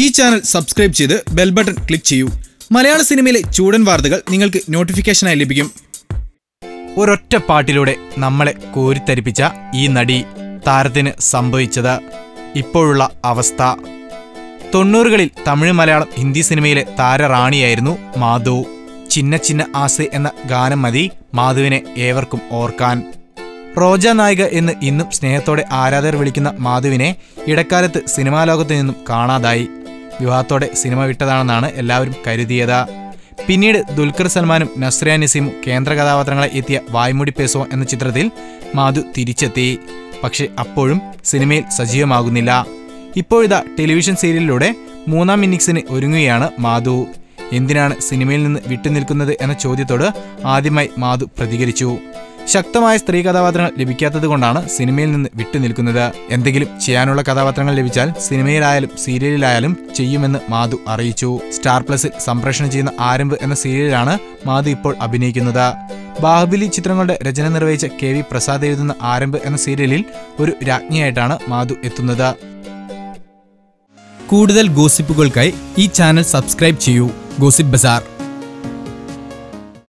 ഈ channel subscribe ചെയ്ത് bell button click ചെയ്യൂ. മലയാള സിനിമയിലെ ചൂടൻ വാർത്തകൾ നിങ്ങൾക്ക് നോട്ടിഫിക്കേഷനായി ലഭിക്കും. ഒരൊറ്റ പാട്ടിലൂടെ നമ്മളെ കോരിത്തരിപ്പിച്ച ഈ നടി താരത്തിന് സംഭവിച്ചത് ഇപ്പോഴുള്ള അവസ്ഥ. തൊണ്ണൂറുകളിൽ തമിഴ് മലയാളം ഹിന്ദി സിനിമയിലെ താരറാണിയായിരുന്നു മാധു. ചിന്ന ചിന്ന ആസെ എന്ന ഗാനം മതി മാധുവിനെ ഏവർക്കും ഓർക്കാൻ. റോജ നായിക എന്ന് ഇന്നും സ്നേഹത്തോടെ ആരാധകർ വിളിക്കുന്ന മാധുവിനെ ഇടക്കാലത്ത് സിനിമാ ലോകത്തു നിന്നും കാണാതായി. വിവാഹത്തോടെ സിനിമ വിട്ടതാണെന്നാണ് എല്ലാവരും കരുതിയത്. പിന്നീട് ദുൽഖർ സൽമാനും നസ്രിയ നസീമും കേന്ദ്ര കഥാപാത്രങ്ങളെ എത്തിയ വായ്മുടി പേസോ എന്ന ചിത്രത്തിൽ മാധു തിരിച്ചെത്തി. പക്ഷെ അപ്പോഴും സിനിമയിൽ സജീവമാകുന്നില്ല. ഇപ്പോഴിതാ ടെലിവിഷൻ സീരിയലിലൂടെ മൂന്നാം ഇന്നിങ്സിന് ഒരുങ്ങുകയാണ് മാധു. എന്തിനാണ് സിനിമയിൽ നിന്ന് വിട്ടുനിൽക്കുന്നത് എന്ന ചോദ്യത്തോട് ആദ്യമായി മാധു പ്രതികരിച്ചു. ശക്തമായ സ്ത്രീ കഥാപാത്രങ്ങൾ ലഭിക്കാത്തത് കൊണ്ടാണ് സിനിമയിൽ നിന്ന് വിട്ടുനിൽക്കുന്നത് എന്തെങ്കിലും ചെയ്യാനുള്ള കഥാപാത്രങ്ങൾ ലഭിച്ചാൽ സിനിമയിലായാലും സീരിയലിലായാലും ചെയ്യുമെന്ന് മാധു അറിയിച്ചു. സ്റ്റാർ പ്ലസിൽ സംപ്രേഷണം ചെയ്യുന്ന ആരംഭ് എന്ന സീരിയലിലാണ് മാധു ഇപ്പോൾ അഭിനയിക്കുന്നത്. ബാഹുബലി ചിത്രങ്ങളുടെ രചന നിർവഹിച്ച കെ വി പ്രസാദ് എഴുതുന്ന ആരംഭ് എന്ന സീരിയലിൽ ഒരു രാജ്ഞിയായിട്ടാണ് മാധു എത്തുന്നത്. കൂടുതൽ ഗോസിപ്പുകൾക്കായി ഈ ചാനൽ സബ്സ്ക്രൈബ് ചെയ്യൂ. Gossip bazaar.